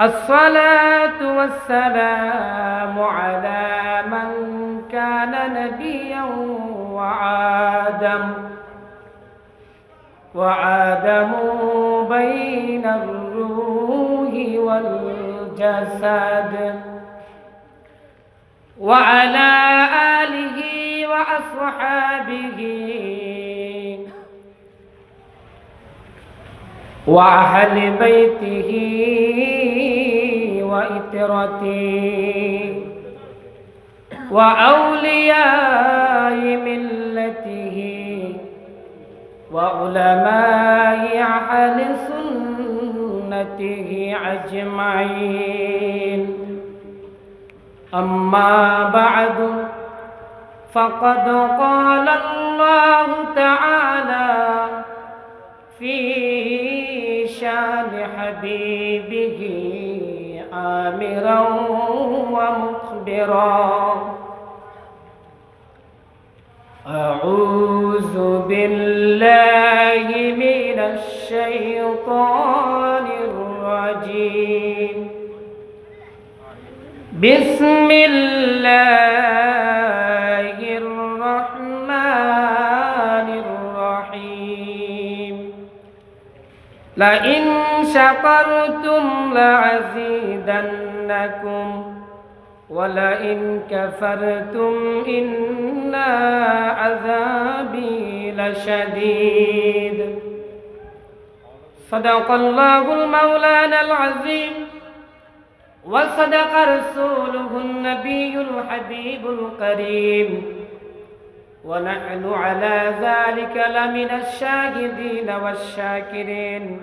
الصلاة والسلام على من كان نبيا وعادم وعادم بين الروح والجسد وعلى آله وأصحابه وأهل بيته وإترته وأولياء ملته وعلماء أهل سنته أجمعين. أما بعد فقد قال الله تعالى في شان حبيبه آمرا ومخبرا. أعوذ بالله من الشيطان الرجيم. بسم الله الرحمن الرحيم. لئن شكرتم لأزيدنكم. ولئن كفرتم إن عذابي لشديد. صدق الله المولانا العظيم. وصدق رسوله النبي الحبيب الكريم. ونحن على ذلك لمن الشاهدين والشاكرين.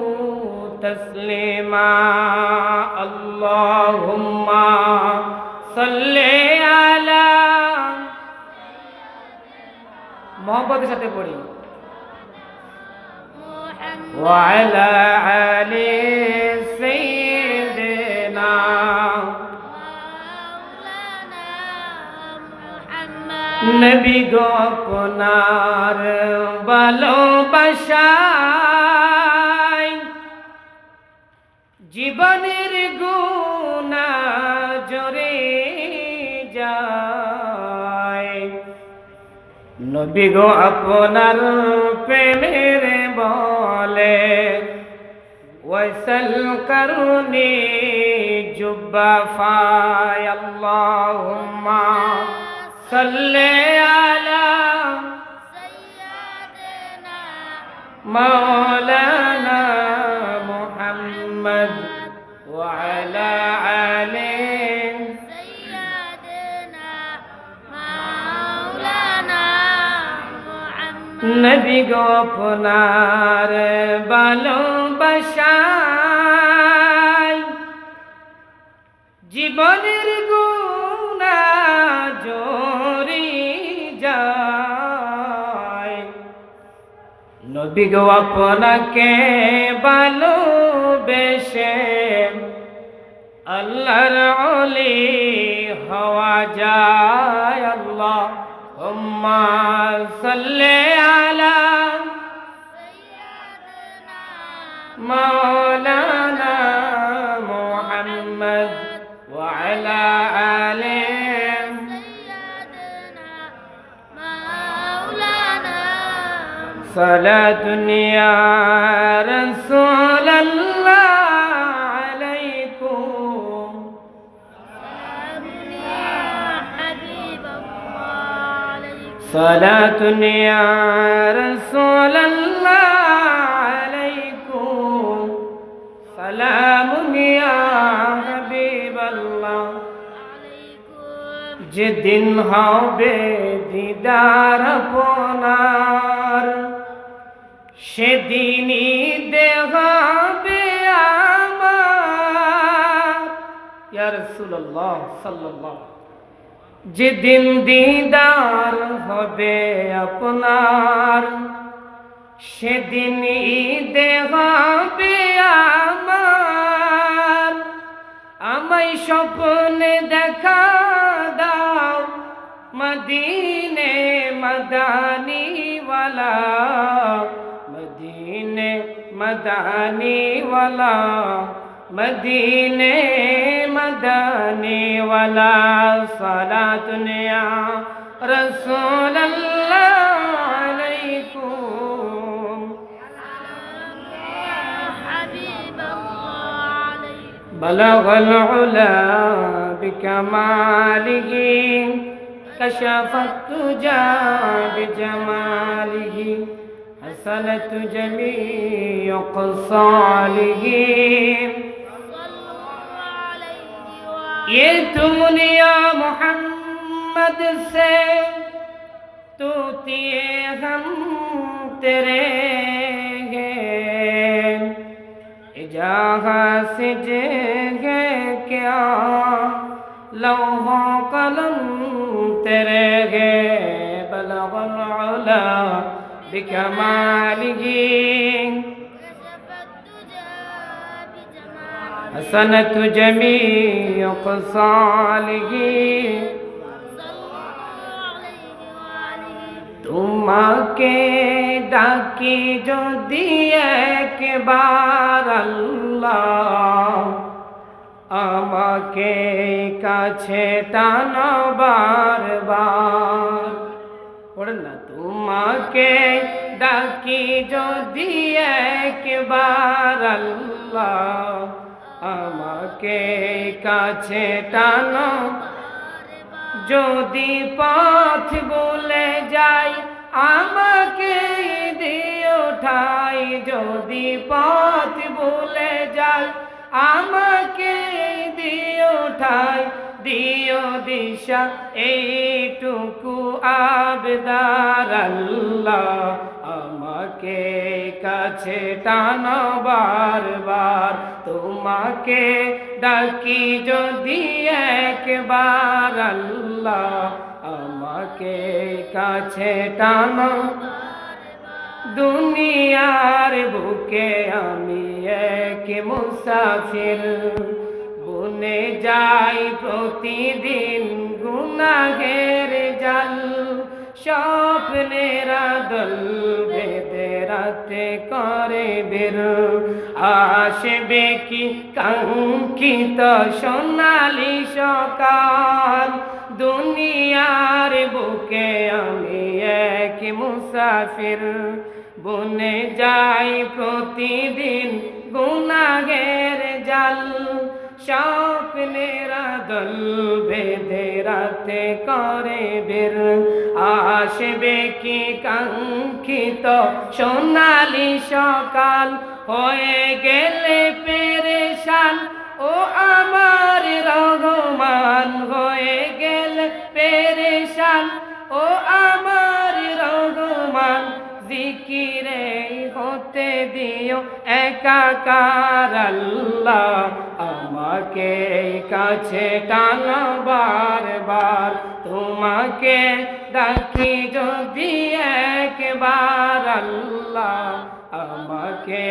تسليما اللهم صل على মোহাম্মদের সাথে পড়ি وعلى آل سيدنا নবী গো আপনার ভালোবাসায় জীবনের গুণা জরে যায়। নবী গো আপনার প্রেমের বলে ওয়াইসাল করুনি জুব্বা ফায় আল্লাহুম্মা সাল্লি আলা সাইয়্যিদিনা মাওলানা নবী গো আপনার ভালোবাসায়। জীবনের গুণা জরি যায়। নবী গো আপনাকে ভালোবেসে আল্লাহর অলি হওয়া যায় আল্লাহ। اللهم صل على مولانا محمد وعلى آله صلاة يا رسول الله. صلاة يا رسول الله عليكم سلام يا حبيب الله যেদিন হবে দিদার পোনার সেদিনই দেহাবে আমার। ইয়ার সুল্লাহ সাল্লাল্লাহ যেদিন দিদার হবে আপনার, সেদিন ঈদে হবে আমার। আমায় স্বপ্নে দেখা দাও, মদিনে মদানিওয়ালা। মদিনে মদানিওয়ালা। مدینے مدانی والا صلاة دنیا رسول اللہ علیکم بلغ العلا بکمالی کشفت التجا بجماله حسنت جمیع قصالی ये तुमने या मोहम्मद से तूतिए हम तेरे हैं जहाँ से जगे क्या लौहों कलम तेरे हैं बलगला बिकमालिही حسنت جميع خصاله صلوا عليه وعليه তোমাকে ডাকি যদি একবার আল্লাহ আমাকে কাছে টানো বারবার পড়েন না তোমাকে ডাকি যদি একবার আল্লাহ আমাকে কাছে টানো। যদি পথ বলে যাই, আমাকে দিয়ে ঠাই। যদি পথ বলে যাই, আমাকে দিয়ে ঠাই। দিও দিশা, এইটুকু আবদার আল্লাহ। আমাকে কাছে টানো বারবার তোমাকে ডাকি যদি একবার, আল্লাহ আমাকে কাছে টানো। দুনিয়ার বুকে আমি এক মুসাফির, বনে যাই প্রতিদিন গুনাহের জাল। স্বপ্নেরা দল বেদে রাতে করে বের। আসবে কি কাঙ্ক্ষিত সোনালি সকাল? দুনিয়ার বুকে আমি এক মুসাফির। বনে যাই প্রতিদিন গুনাগের জাল। স্বপ্নেরা দল বেঁধে রাতে করে বের। আসবে কি কাঙ্ক্ষিত সোনালি সকাল? হয়ে গেলে পেরেশান। ও আমার রঘমান হয়ে গেলে পেরেশান। ও আমার রঘমান জিকিরে হতে দিও একাকার আল্লাহ। আমাকে কাছে টানো বারবার। তোমাকে ডাকি যদি একবার আল্লাহ। আমাকে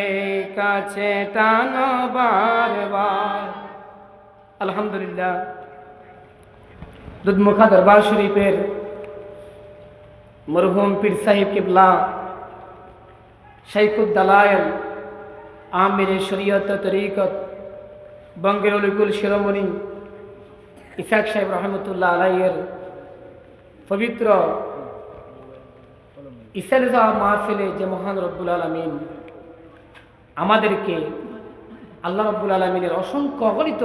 কাছে টানো বারবার। আলহামদুলিল্লাহ। দুধমুখা দরবার শরীফের মরহুম পীর সাহেব কিবলা শাইখুদ্দালায়ন আমির শরীয়ত তরিকত বঙ্গের অলিকুল শিরোমণি ইসাক সাহেব রহমতুল্লাহ আলাইয়ের পবিত্র ইসালিজা মাহফিলে যে মহান রব্বুল আলমিন আমাদেরকে আল্লাহ রব্বুল আলমিনের অসংখ্য অগণিত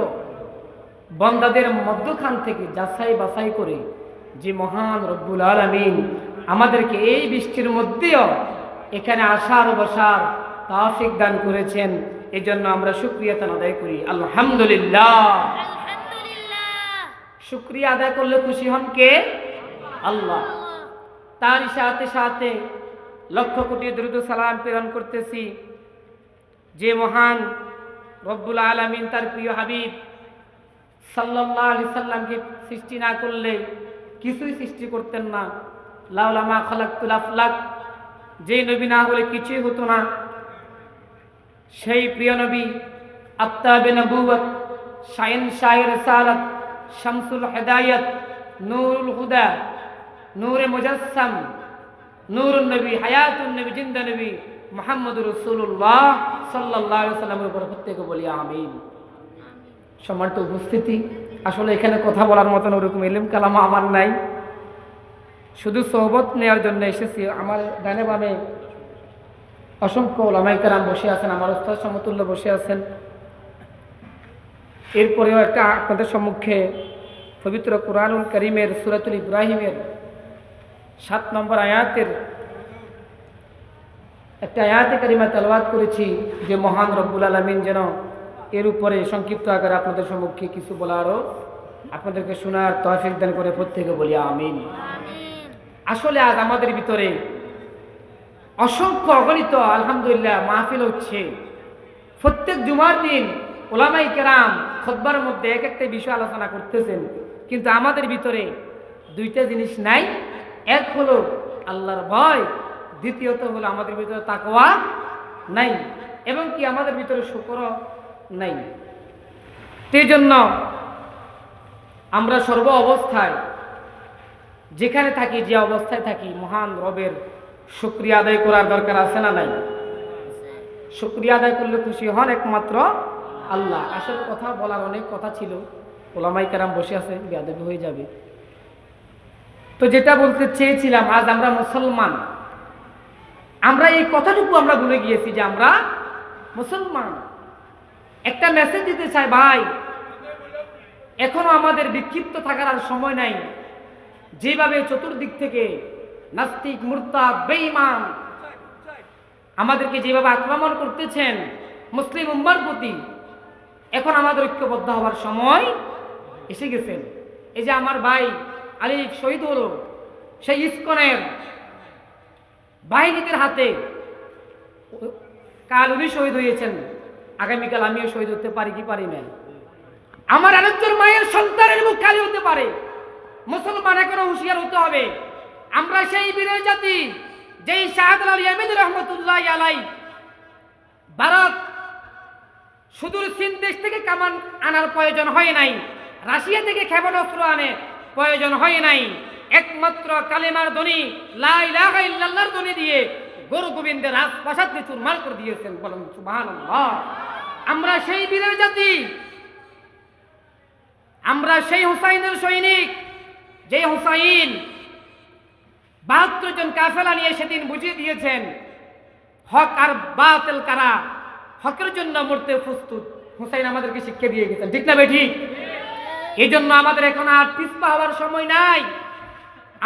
বন্দাদের মধ্যখান থেকে যাচাই বাছাই করে যে মহান রব্বুল আলমিন আমাদেরকে এই বৃষ্টির মধ্যেও এখানে আসার বসার তাফিক দান করেছেন। এই জন্য আমরা সুক্রিয়াতা আদায় করি। আলহামদুলিল্লাহ। শুক্রিয়া আদায় করলে খুশি হন কে? আল্লাহ। তারই সাথে সাথে লক্ষ কোটি দ্রুত সালাম প্রেরণ করতেছি। যে মহান রব্বুল আলমিন তার প্রিয় হাবিব সাল্লাহ আলি সাল্লামকে সৃষ্টি না করলে কিছুই সৃষ্টি করতেন না। লাউলামা খালাকুল আফলাক যে নবী না হলে কিছুই হতো না। সেই প্রিয় নবী আত্তাবে নবুয়ত শাইন শায়ের সালাত শামসুল হেদায়ত, নূরুল হুদা, নূরে মুজাসসাম, নূরুন নবী, হায়াতুন নবী, জিন্দা নবী মোহাম্মদ রসুল্লাহ সাল্লাহ সাল্লামের উপর প্রত্যেকে বলি আমিন। সম্মানিত উপস্থিতি, আসলে এখানে কথা বলার মতন ওরকম এলিম কালামা আমার নাই। শুধু সোহবত নেওয়ার জন্য এসেছি, আমার ডানে বামে অসংখ্য ওলামাইকারাম বসে আছেন, আমার উস্তাদ সমতুল্য বসে আছেন। এরপরেও একটা আপনাদের সম্মুখে পবিত্র কোরআনুল করিমের, সুরাতুল ইব্রাহিমের সাত নম্বর আয়াতের একটা আয়াতে কারিমা তেলবাদ করেছি যে মহান রব্বুল আলমিন যেন এর উপরে সংক্ষিপ্ত আকারে আপনাদের সম্মুখে কিছু বলারও আপনাদেরকে শোনার তহফিক দান করে প্রত্যেকে বলি আমিন। আসলে আজ আমাদের ভিতরে অসংখ্য অগণিত, আলহামদুলিল্লাহ, মাহফিল হচ্ছে। প্রত্যেক জুমার দিন ওলামাই কেরাম খোদ্বার মধ্যে এক একটা বিষয় আলোচনা করতেছেন, কিন্তু আমাদের ভিতরে দুইটা জিনিস নাই। এক হলো আল্লাহর ভয়, দ্বিতীয়ত হলো আমাদের ভিতরে তাকওয়া নাই, এবং কি আমাদের ভিতরে শুকর নাই। সেই জন্য আমরা সর্ব অবস্থায় যেখানে থাকি, যে অবস্থায় থাকি, মহান রবের শুক্রিয়া আদায় করার দরকার আছে না নাই? শুক্রিয়া আদায় করলে খুশি হন একমাত্র আল্লাহ। আসলে কথা বলার অনেক কথা ছিল। ওলামাই কারাম বসে আছে, বেয়াদবি হয়ে যাবে। তো যেটা বলতে চেয়েছিলাম, আজ আমরা মুসলমান। আমরা এই কথাটুকু আমরা ভুলে গিয়েছি যে আমরা মুসলমান। একটা মেসেজ দিতে চাই, ভাই, এখনও আমাদের বিক্ষিপ্ত থাকার আর সময় নাই। যেভাবে চতুর্দিক থেকে নাস্তিক মূর্তা বেঈমান আমাদেরকে যেভাবে আক্রমণ করতেছেন মুসলিম উম্মার প্রতি, এখন আমাদের ঐক্যবদ্ধ হওয়ার সময় এসে গেছেন। এই যে আমার ভাই আলিফ শহীদ হলো, সেই ইস্কনের বাহিনীদের হাতে কাল উনি শহীদ হয়েছেন। আগামীকাল আমিও শহীদ হতে পারি কি পারি না আমার আলোচ্যর মায়ের সন্তানের মুখ খালি হতে পারে। মুসলমান এখনও হুঁশিয়ার হতে হবে। আমরা সেই বিরোধী জাতি, যেই শাহাদ আলী আহমেদ রহমতুল্লাহ আলাই ভারত সুদূর চীন দেশ থেকে কামান আনার প্রয়োজন হয় নাই, রাশিয়া থেকে ক্ষেপণাস্ত্র আনে প্রয়োজন হয় নাই। একমাত্র কালেমার ধ্বনি, লা ইলাহা ইল্লাল্লাহর ধ্বনি দিয়ে গরু গোবিন্দের রাজপ্রাসাদকে চুরমার করে দিয়েছেন বলেন, সুবহানাল্লাহ। আমরা সেই বীরের জাতি, আমরা সেই হুসাইনের সৈনিক যে হুসাইন বাহাত্তর জন কাফেলা নিয়ে সেদিন বুঝিয়ে দিয়েছেন, হক আর বাতিল কারা? হকের জন্য মরতে প্রস্তুত। হুসাইন আমাদেরকে শিক্ষা দিয়ে গেছেন। ঠিক না বেঠি এই জন্য আমাদের এখন আর পিছপা হওয়ার সময় নাই।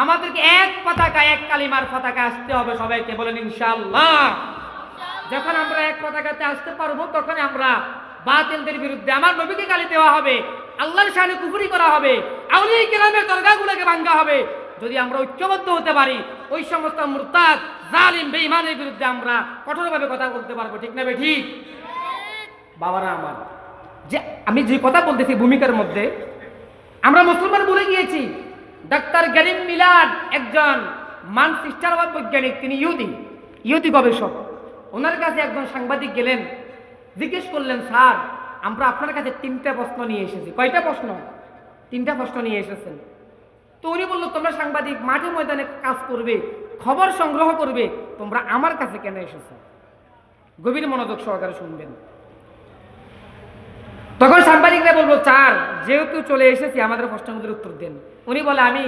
আমাদেরকে এক পতাকা, এক কালিমার পতাকা আসতে হবে সবাইকে, বলেন ইনশাল্লাহ যখন আমরা এক পতাকাতে আসতে পারব তখন আমরা বাতিলদের বিরুদ্ধে আমার নবীকে গালি দেওয়া হবে। আল্লাহর সামনে কুফুরি করা হবে আউলিয়া কেরামের দরগাগুলোকে ভাঙ্গা হবে। যদি আমরা ঐক্যবদ্ধ হতে পারি, ওই সমস্ত মুরতাদ, জালিম, বেঈমানের বিরুদ্ধে আমরা কঠোরভাবে কথা বলতে পারব, ঠিক না ঠিক বাবারা আমার, যে আমি যে কথা বলতেছি ভূমিকার মধ্যে, আমরা মুসলমান বলে গিয়েছি, ডাক্তার গরিম মিলাদ একজন মানসিস্টারবাদ বৈজ্ঞানিক, তিনি ইহুদি ইহুদি গবেষক। ওনার কাছে একজন সাংবাদিক গেলেন, জিজ্ঞেস করলেন, স্যার আমরা আপনার কাছে তিনটা প্রশ্ন নিয়ে এসেছি। কয়টা প্রশ্ন? তিনটা প্রশ্ন নিয়ে এসেছেন। তো উনি বলল, তোমরা সাংবাদিক মাঠে ময়দানে কাজ করবে, খবর সংগ্রহ করবে, তোমরা আমার কাছে কেন এসেছ? গভীর মনোযোগ সহকারে শুনবেন। তখন সাংবাদিকরা বলব চার যেহেতু চলে এসেছি, আমাদের প্রশ্নগুলোর উত্তর দেন। উনি বলে, আমি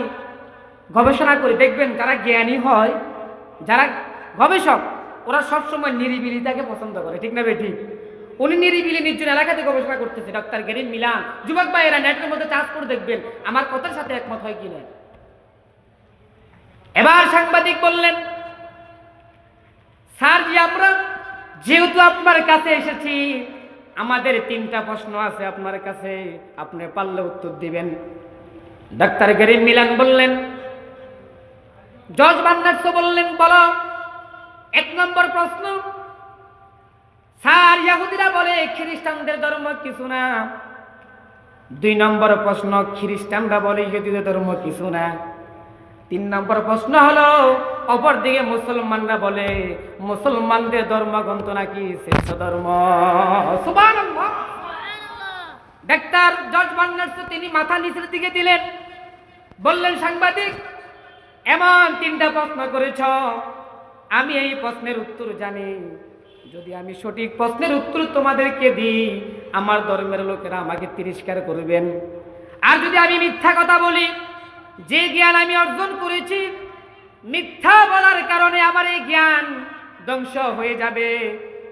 গবেষণা করি, দেখবেন যারা জ্ঞানী হয়, যারা গবেষক, ওরা সবসময় নিরিবিলিতাকে পছন্দ করে। ঠিক না বে ঠিক? উনি নিরিবিলি নির্জন এলাকাতে গবেষণা করতেছে, ডক্টর গেরিন মিলান। যুবক ভাইয়েরা নেটের মধ্যে চাষ করে দেখবেন, আমার কথার সাথে একমত হয় কিনা এবার সাংবাদিক বললেন, স্যার জি, আমরা যেহেতু আপনার কাছে এসেছি, আমাদের তিনটা প্রশ্ন আছে আপনার কাছে, আপনি পারলে উত্তর দিবেন। ডাক্তার গরিব মিলান বললেন, জজ বান্নার্স বললেন, বলো, এক নম্বর প্রশ্ন স্যার ইয়াহুদিরা বলে খ্রিস্টানদের ধর্ম কিছু না। দুই নম্বর প্রশ্ন খ্রিস্টানরা বলে ইহুদিদের ধর্ম কিছু না। তিন নম্বর প্রশ্ন হলো অপর দিকে মুসলমানরা বলে মুসলমানদের ধর্মগ্রন্থ নাকি শ্রেষ্ঠ ধর্ম? ডাক্তার জর্জ বার্নার্স তিনি মাথা নিচের দিকে দিলেন। বললেন সাংবাদিক এমন তিনটা প্রশ্ন করেছ। আমি এই প্রশ্নের উত্তর জানি। যদি আমি সঠিক প্রশ্নের উত্তর তোমাদেরকে দিই, আমার ধর্মের লোকেরা আমাকে তিরস্কার করবেন। আর যদি আমি মিথ্যা কথা বলি, যে জ্ঞান আমি অর্জন করেছি, মিথ্যা বলার কারণে আমার এই জ্ঞান ধ্বংস হয়ে যাবে।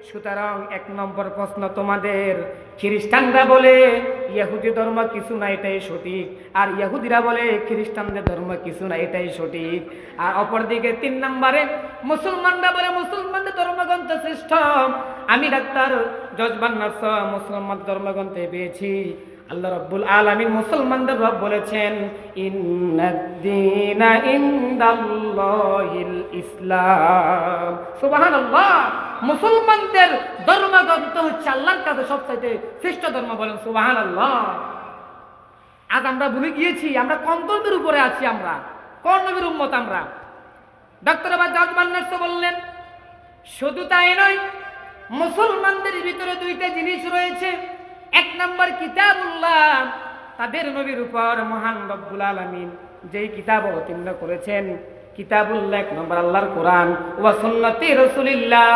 সুতরাং এক নম্বর প্রশ্ন তোমাদের। খ্রিস্টানরা বলে, ইহুদি ধর্ম কিছু না, এটাই সঠিক। আর ইয়াহুদিরা বলে, খ্রিস্টানদের ধর্ম কিছু না, এটাই সঠিক। আর অপরদিকে তিন নম্বরে, মুসলমানরা বলে, মুসলমানদের ধর্মগ্রন্থ শ্রেষ্ঠ। আমি ডাক্তার জজবান নার্স, মুসলমান ধর্মগ্রন্থে পেয়েছি। আল্লাহ রব্বুল আলামিন মুসলমানদের রব বলেছেন ইসলাম। সুবহানাল্লাহ! মুসলমানদের ধর্মগ্রন্থ হচ্ছে আল্লাহর কাছে সবচাইতে শ্রেষ্ঠ ধর্ম বলেন সুবহানাল্লাহ। আজ আমরা ভুলে গিয়েছি, আমরা কোন উপরে আছি আমরা? কোন নবীর উম্মত আমরা? ডক্টর আবার জজমান বললেন, শুধু তাই নয়, মুসলমানদের ভিতরে দুইটা জিনিস রয়েছে। এক নম্বর কিতাবুল্লাহ, তাদের নবীর উপর মহান রব্বুল আলমিন যেই কিতাব অবতীর্ণ করেছেন, কিতাবুল্লাহ এক নম্বর আল্লাহর কোরআন, ওয়া সুন্নতি রসুলিল্লাহ।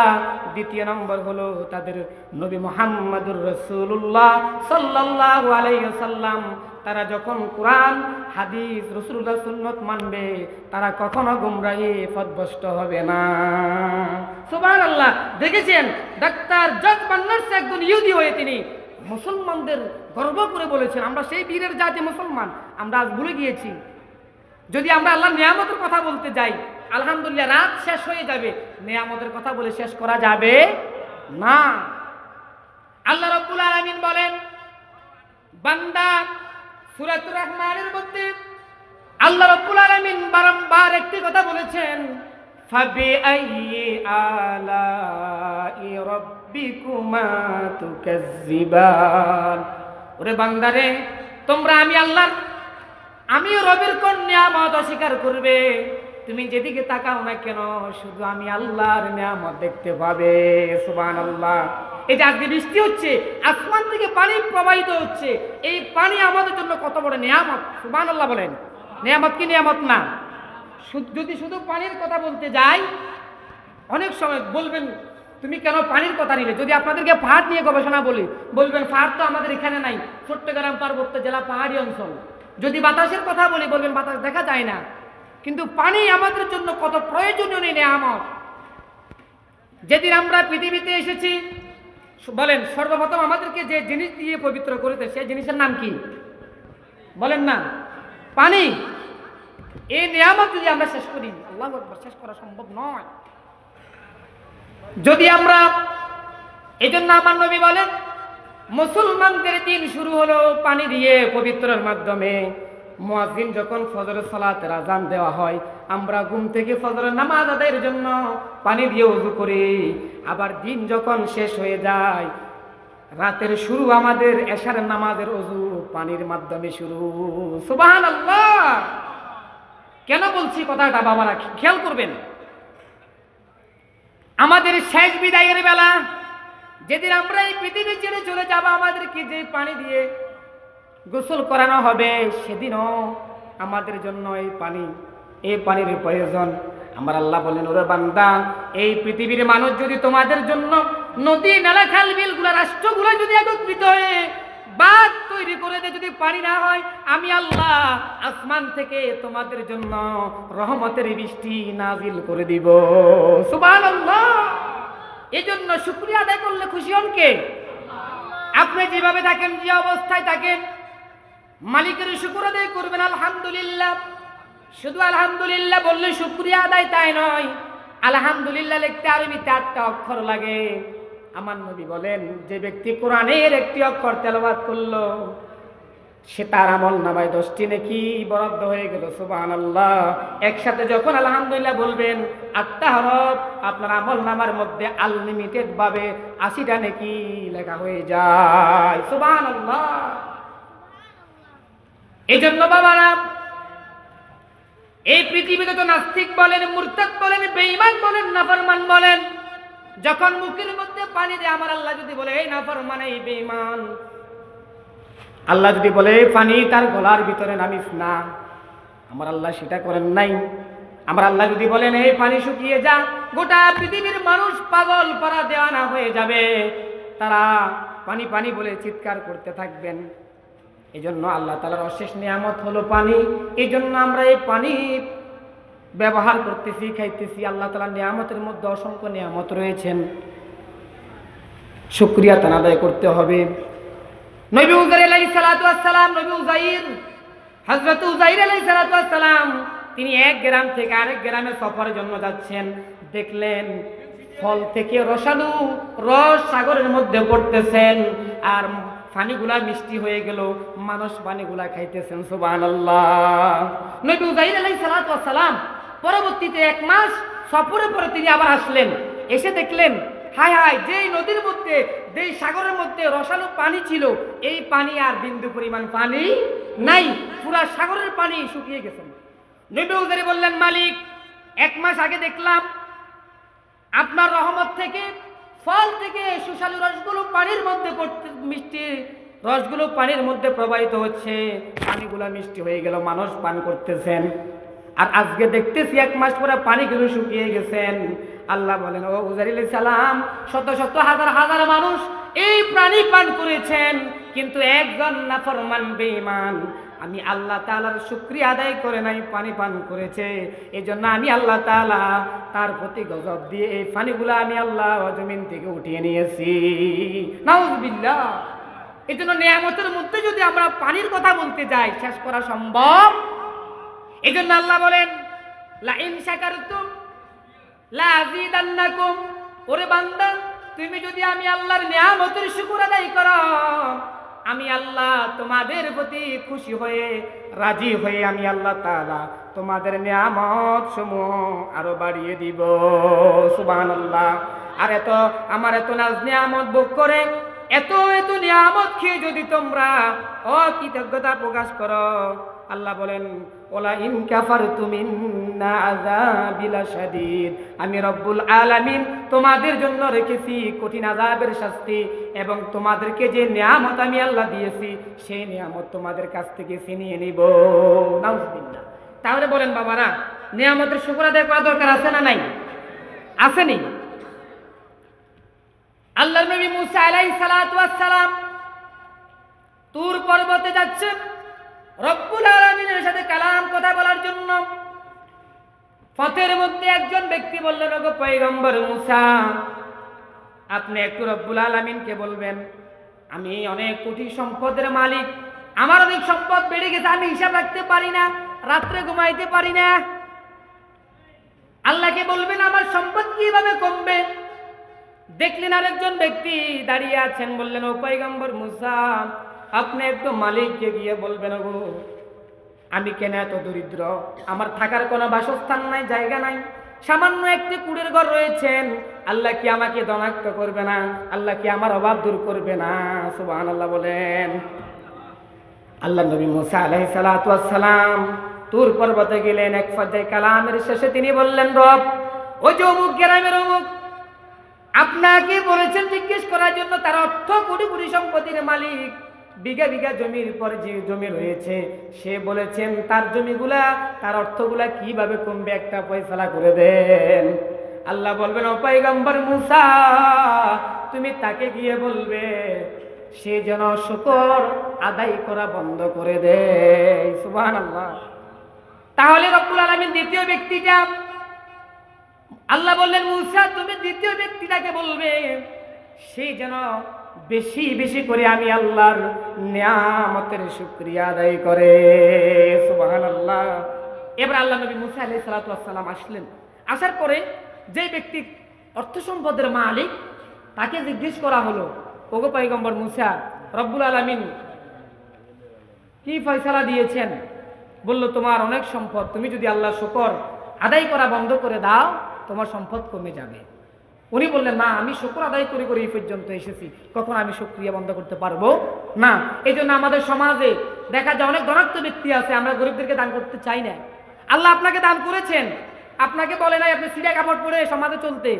দ্বিতীয় নম্বর হলো তাদের নবী মোহাম্মদুর রসুল্লাহ সাল্লাল্লাহু আলাইহি সাল্লাম তারা যখন কোরআন, হাদিস রসুল্লাহ সুন্নত মানবে, তারা কখনো গুমরাহি পদভষ্ট হবে না। সুবাহ আল্লাহ দেখেছেন? ডাক্তার জজ বান্নার্স একজন ইহুদি হয়ে তিনি মুসলমানদের গর্ব করে বলেছেন, আমরা সেই বীরের জাতি মুসলমান, আমরা আজ ভুলে গিয়েছি। যদি আমরা আল্লাহ নিয়ামতের কথা বলতে যাই, আলহামদুলিল্লাহ রাত শেষ হয়ে যাবে। নিয়ামতের কথা বলে শেষ করা যাবে না। আল্লাহ রব্বুল আলামিন বলেন, বান্দা সূরাতুর রহমানের মধ্যে আল্লাহ রব্বুল আলামিন বারংবার একটি কথা বলেছেন ফাবি আইয়ি আলাই রাব্বিকুমা তুকাজ্জিবান। ওরে বান্দারে, তোমরা আমি আল্লাহর, আমিও রবের কোন অস্বীকার করবে। তুমি যেদিকে তাকাও না কেন, শুধু আমি আল্লাহর নিয়ামত দেখতে পাবে। সুবান আল্লাহ এই যে আজকে বৃষ্টি হচ্ছে, আসমান থেকে পানি প্রবাহিত হচ্ছে, এই পানি আমাদের জন্য কত বড় নিয়ামত? সুবান আল্লাহ বলেন। নিয়ামত কি নিয়ামত না? যদি শুধু পানির কথা বলতে যাই, অনেক সময় বলবেন তুমি কেন পানির কথা নিলে? যদি আপনাদেরকে পাহাড় নিয়ে গবেষণা বলি, বলবেন, পাহাড় তো আমাদের এখানে নাই, চট্টগ্রাম, পার্বত্য জেলা, পাহাড়ি অঞ্চল। যদি বাতাসের কথা বলি, বলবেন, বাতাস দেখা যায় না। কিন্তু পানি আমাদের জন্য কত প্রয়োজনীয় নিয়ামত। যেদিন আমরা পৃথিবীতে এসেছি, বলেন, সর্বপ্রথম আমাদেরকে যে জিনিস দিয়ে পবিত্র করেছে সেই জিনিসের নাম কি? বলেন না। পানি। এই নিয়ামত যদি আমরা শেষ করি, আল্লাহ শেষ করা সম্ভব নয়। যদি আমরা এই জন্য আমার নবী বলেন, মুসলমানদের দিন শুরু হলো পানি দিয়ে পবিত্রের মাধ্যমে। মুয়াজ্জিন যখন ফজরের সালাতের আজান দেওয়া হয়, আমরা ঘুম থেকে ফজরের নামাজ আদায়ের জন্য পানি দিয়ে উজু করি। আবার দিন যখন শেষ হয়ে যায়, রাতের শুরু আমাদের এশার নামাজের অজু পানির মাধ্যমে শুরু। সুবহানাল্লাহ! কেন বলছি কথাটা, বাবারা, খেয়াল করবেন। আমাদের শেষ বিদায়ের বেলা, যেদিন আমরা এই পৃথিবী ছেড়ে চলে যাব, আমাদেরকে যে পানি দিয়ে গোসল করানো হবে, সেদিনও আমাদের জন্য এই পানি, এই পানির প্রয়োজন। আমার আল্লাহ বলেন, ওরে বান্দা, এই পৃথিবীর মানুষ যদি তোমাদের জন্য নদী, নালা, খাল, বিলগুলো, রাষ্ট্রগুলো যদি একত্রিত হয়ে বাদ তৈরি করে দেয় যদি পানি না হয়, আমি আল্লাহ আসমান থেকে তোমাদের জন্য রহমতের বৃষ্টি নাজিল করে দিব। এই জন্য শুক্রিয়া আদায় করলে খুশি হন কে? আপনি যেভাবে থাকেন, যে অবস্থায় থাকেন, মালিকের শুকুর আদায় করবেন, আলহামদুলিল্লাহ। শুধু আলহামদুলিল্লাহ বললে শুক্রিয়া আদায় তাই নয়, আলহামদুলিল্লাহ লিখতে আরবিতে আটটা অক্ষর লাগে। আমার নবী বলেন, যে ব্যক্তি কোরআনের একটি অক্ষর তেলাওয়াত করল, সে তার আমল নামায় দশটি নাকি বরাদ্দ হয়ে গেল সুবাহান আল্লাহ একসাথে যখন আলহামদুলিল্লাহ বলবেন আটটা হরফ আপনার আমল নামার মধ্যে আনলিমিটেড ভাবে আশিটা নাকি লেখা হয়ে যায় সুবাহান আল্লাহ এই জন্য বাবারা, এই পৃথিবীতে তো নাস্তিক বলেন, মুরতাদ বলেন, বেঈমান বলেন, নাফরমান বলেন যখন মুখের মধ্যে পানি দেয়, আমার আল্লাহ যদি বলে, এই নাফরমান এই বেঈমান। আল্লাহ যদি বলে, "এই পানি তার গলার ভিতরে নামিস না। আমার আল্লাহ সেটা করেন নাই। আমার আল্লাহ যদি বলেন, এই পানি শুকিয়ে যা, গোটা পৃথিবীর মানুষ পাগল পারা দেওয়ানা হয়ে যাবে। তারা পানি পানি বলে চিৎকার করতে থাকবেন। এই জন্য আল্লাহ তালার অশেষ নিয়ামত হলো পানি। এই জন্য আমরা এই পানি ব্যবহার করতেছি, খাইতেছি, আল্লাহ তালার নিয়ামতের মধ্যে অসংখ্য নিয়ামত রয়েছেন। শুক্রিয়া তান আদায় করতে হবে। নবী তিনি এক গ্রাম থেকে আরেক গ্রামে সফরের জন্য যাচ্ছেন। দেখলেন ফল থেকে রসালু, রস সাগরের মধ্যে পড়তেছেন আর পানিগুলা মিষ্টি হয়ে গেল। মানুষ পানিগুলা খাইতেছেন, সুবহানাল্লাহ। নবী উজাইর ওয়াস সালাম পরবর্তীতে এক মাস সফরের পরে তিনি আবার আসলেন। এসে দেখলেন, হায় হায়, যেই নদীর মধ্যে, যেই সাগরের মধ্যে রসালো পানি ছিল, এই পানি আর বিন্দু পরিমাণ পানি নাই, পুরা সাগরের পানি শুকিয়ে গেছে। নবী বললেন, মালিক, এক মাস আগে দেখলাম, আপনার রহমত থেকে, ফল থেকে সুশালু রসগুলো পানির মধ্যে মিষ্টি রসগুলো পানির মধ্যে প্রবাহিত হচ্ছে। পানিগুলো মিষ্টি হয়ে গেল, মানুষ পান করতেছেন। আর আজকে দেখতেছি এক মাস পরে পানি পানিগুলো শুকিয়ে গেছেন। আল্লাহ বলেন, ও উজারিল সালাম, শত শত হাজার হাজার মানুষ এই প্রাণী পান করেছেন, কিন্তু একজন নাফরমান বেঈমান। আমি আল্লাহ তাআলার শুক্রিয়া আদায় করে নাই, পানি পান করেছে। এই জন্য আমি আল্লাহ তাআলা তার প্রতি গজব দিয়ে এই পানিগুলো আমি আল্লাহ জমিন থেকে উঠিয়ে নিয়েছি। নাউজুবিল্লাহ এই জন্য নিয়ামতের মধ্যে যদি আমরা পানির কথা বলতে যাই, শেষ করা সম্ভব? এই জন্য আল্লাহ বলেন লা ইন শাকারতুম লা আযীদান্নাকুম। ওরে বান্দা, তুমি যদি আমি আল্লাহর নিয়ামতের শুকর আদায় করো, আমি আল্লাহ তোমাদের প্রতি খুশি হয়ে, রাজি হয়ে আমি আল্লাহ তাআলা তোমাদের নিয়ামত সমূহ আরও বাড়িয়ে দিব। সুবহানাল্লাহ। আর এত, আমার এত নাজ নিয়ামত ভোগ করে, এত এত নিয়ামত খেয়ে যদি তোমরা অকৃতজ্ঞতা প্রকাশ করো, আল্লাহ বলেন আমি রব্বুল আলামিন তোমাদের জন্য রেখেছি কঠিন আযাবের শাস্তি এবং তোমাদেরকে যে নিয়ামত আমি আল্লাহ দিয়েছি, সেই নিয়ামত তোমাদের কাছ থেকে ছিনিয়ে নিব। নাউজুবিল্লাহ। তাহলে বলেন বাবারা, নিয়ামতের শুকর আদায় করা দরকার আছে না নাই? আসেনি আল্লাহ নবী মুসা ওয়াস সালাম তুর পর্বতে যাচ্ছেন। রব্বুল আলামিনের সাথে কালাম কথা বলার জন্য পথের মধ্যে একজন ব্যক্তি বললেন ওগো পয়গম্বর মুসা, আপনি একটু রব্বুল আলামিনকে বলবেন, আমি অনেক কোটি সম্পদের মালিক, আমার অনেক সম্পদ বেড়ে গেছে, আমি হিসাব রাখতে পারি না, রাত্রে ঘুমাইতে পারি না। আল্লাহকে বলবেন, আমার সম্পদ কীভাবে কমবে? দেখলেন আরেকজন ব্যক্তি দাঁড়িয়ে আছেন, বললেন, ও পয়গম্বর মুসা আপনি একটু মালিককে গিয়ে বলবেন গো আমি কেন এত দরিদ্র? আমার থাকার কোনো বাসস্থান নাই, জায়গা নাই। সামান্য একটি কুড়ের ঘর রয়েছেন। আল্লাহ কি আমাকে দনাক্ত করবে না? আল্লাহ কি আমার অভাব দূর করবে না? সুবহান আল্লাহ বলেন। আল্লাহ নবী মুসা ওয়াস সালাম তুর পর্বতে গেলেন, এক পর্যায়ে কালামের শেষে তিনি বললেন, রব, ওই যে অমুক গ্রামের অমুক, আপনাকে বলেছেন জিজ্ঞেস করার জন্য তার অর্থ কোটি কোটি সম্পত্তির মালিক। বিঘা বিঘা জমির পর যে জমি রয়েছে, সে বলেছেন, তার জমিগুলা, তার অর্থগুলা কীভাবে কমবে একটা ফয়সালা করে দেন? আল্লাহ বলবেন, ও পয়গম্বর মুসা, তুমি তাকে গিয়ে বলবে, সে যেন শুকর আদায় করা বন্ধ করে দেয়। তাহলে রব্বুল আলামিন দ্বিতীয় ব্যক্তিটা, আল্লাহ বললেন, মুসা, তুমি দ্বিতীয় ব্যক্তিটাকে বলবে, সে যেন বেশি বেশি করে আমি আল্লাহর নিয়ামতের শুক্রিয়া আদায় করে। সুবহানাল্লাহ। এবার আল্লাহ নবী মুসা আলাইহিস সালাতু ওয়াস সালাম আসলেন। আসার পরে যে ব্যক্তি অর্থ সম্পদের মালিক, তাকে জিজ্ঞেস করা হলো, ওগো পয়গম্বর মুসা, রব্বুল আলামিন কি ফয়সালা দিয়েছেন? বলল, তোমার অনেক সম্পদ, তুমি যদি আল্লাহ শুকর আদায় করা বন্ধ করে দাও, তোমার সম্পদ কমে যাবে। উনি বললেন, না, আমি শুকর আদায় করে করে এই পর্যন্ত এসেছি। কখন আমি শুক্রিয়া বন্ধ করতে পারব না। এই জন্য আমাদের সমাজে দেখা যায় অনেক ধনাত্ম ব্যক্তি আছে, আমরা গরিবদেরকে দান করতে চাই না। আল্লাহ আপনাকে দান করেছেন। আপনাকে বলে নাই আপনি সিরা কাপড় পরে সমাজে চলতে।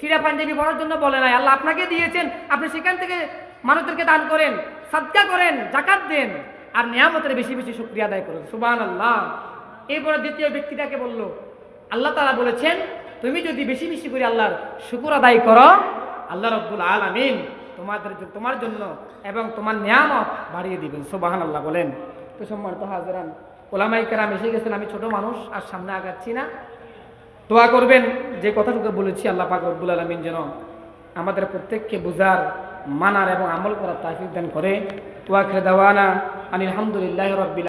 সিরা পাঞ্জাবি পরার জন্য বলে নাই। আল্লাহ আপনাকে দিয়েছেন, আপনি সেখান থেকে মানুষদেরকে দান করেন, সাদকা করেন, জাকাত দেন, আর নিয়ামতের বেশি বেশি শুক্রিয়া আদায় করেন। সুবান আল্লাহ এরপরে দ্বিতীয় ব্যক্তিটাকে বলল, আল্লাহ তারা বলেছেন তুমি যদি বেশি বেশি করে আল্লাহর শুকুর আদায় করো, আল্লাহ রব্বুল আলামিন তোমাদের তোমার জন্য এবং তোমার নিয়ামত বাড়িয়ে দিবেন। সুবাহান আল্লাহ বলেন। তো সম্মানিত হাজরান ওলামাই কেরাম এসে গেছেন, আমি ছোট মানুষ, আর সামনে আগাচ্ছি না। দোয়া করবেন, যে কথাটুকু বলেছি আল্লাহ পাক রব্বুল আলমিন যেন আমাদের প্রত্যেককে বুঝার, মানার এবং আমল করার তাফিক দান করে। তোয়াকে দেওয়ানা আনিল আলহামদুলিল্লাহ রব্বিল